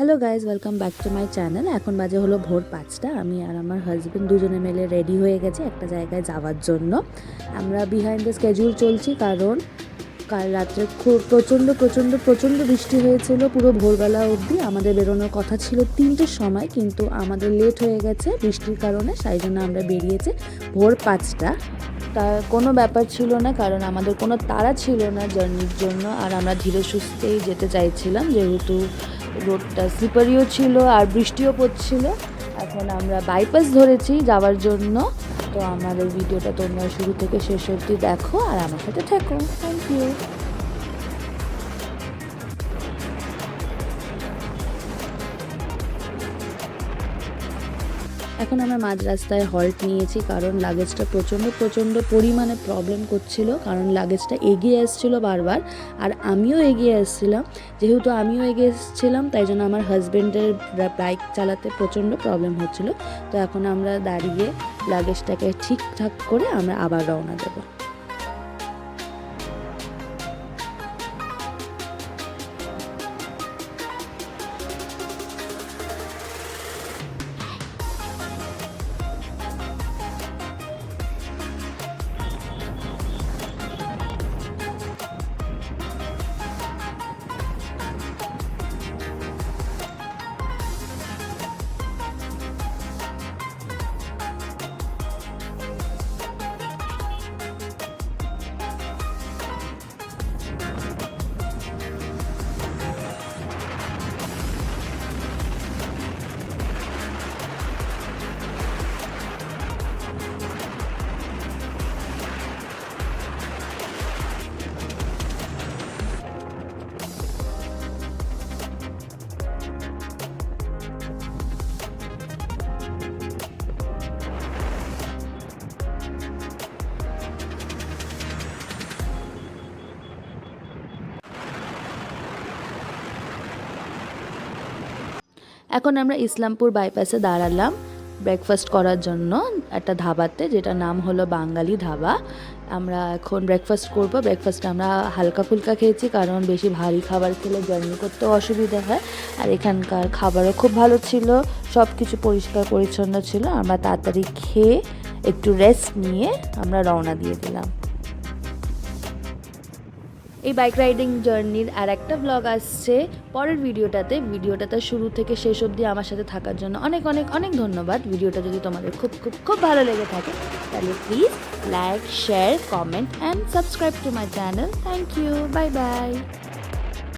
Hello guys welcome back to my channel এখন বাজে হলো ভোর পাঁচটা। আমি আর আমার হাজব্যান্ড দুজনে মিলে রেডি হয়ে গেছি একটা জায়গায় যাওয়ার জন্য। আমরা বিহাইন্ড দ্য স্কেডিউল চলছি কারণ কাল রাত্রে খুব প্রচণ্ড প্রচণ্ড প্রচণ্ড বৃষ্টি হয়েছিল পুরো ভোরবেলা অবধি। আমাদের বেরোনোর কথা ছিল তিনটের সময়, কিন্তু আমাদের লেট হয়ে গেছে বৃষ্টির কারণে তাই জন্য আমরা বেরিয়েছি ভোর পাঁচটা। তার কোনো ব্যাপার ছিল না, কারণ আমাদের কোনো তাড়া ছিল না জার্নির জন্য। আর আমরা ধীরে সুস্থেই যেতে চাইছিলাম, যেহেতু রোডটা স্লিপারিও ছিল আর বৃষ্টিও পড়ছিল। এখন আমরা বাইপাস ধরেছি যাওয়ার জন্য। তো আমাদের ভিডিওটা তোমরা শুরু থেকে শেষ অবধি দেখো আর আমার সাথে থাকো। থ্যাংক ইউ এখন আমরা মাঝ রাস্তায় হল্ট নিয়েছি কারণ লাগেজটা প্রচণ্ড প্রচণ্ড পরিমাণে প্রবলেম করছিল, কারণ লাগেজটা এগিয়ে আসছিল বারবার। আর আমিও এগিয়ে আসছিলাম, যেহেতু আমিও এগিয়ে এসেছিলাম, তাই জন্য আমার হাজব্যান্ডের বাইক চালাতে প্রচণ্ড প্রবলেম হচ্ছিল। তো এখন আমরা দাঁড়িয়ে লাগেজটাকে ঠিকঠাক করে আমরা আবার রওনা দেবো। এখন আমরা ইসলামপুর বাইপাসে দাঁড়ালাম ব্রেকফাস্ট করার জন্য, একটা ধাবাতে যেটা নাম হলো বাঙালি ধাবা। আমরা এখন ব্রেকফাস্ট করব ব্রেকফাস্ট আমরা হালকা ফুলকা খেয়েছি কারণ বেশি ভারী খাবার খেলে জার্নি করতেও অসুবিধা হয়। আর এখানকার খাবারও খুব ভালো ছিল সব কিছু পরিষ্কার পরিচ্ছন্ন ছিল। আমরা তাড়াতাড়ি খেয়ে একটু রেস্ট নিয়ে আমরা রওনা দিয়ে দিলাম। এই বাইক রাইডিং জার্নির আর একটা ব্লগ আসছে। পরের ভিডিওটাতে ভিডিওটাতে শুরু থেকে শেষ অবধি আমার সাথে থাকার জন্য অনেক অনেক অনেক ধন্যবাদ। ভিডিওটা যদি তোমাদের খুব খুব খুব ভালো লেগে থাকে, তাহলে please like share comment and subscribe to my channel thank you bye bye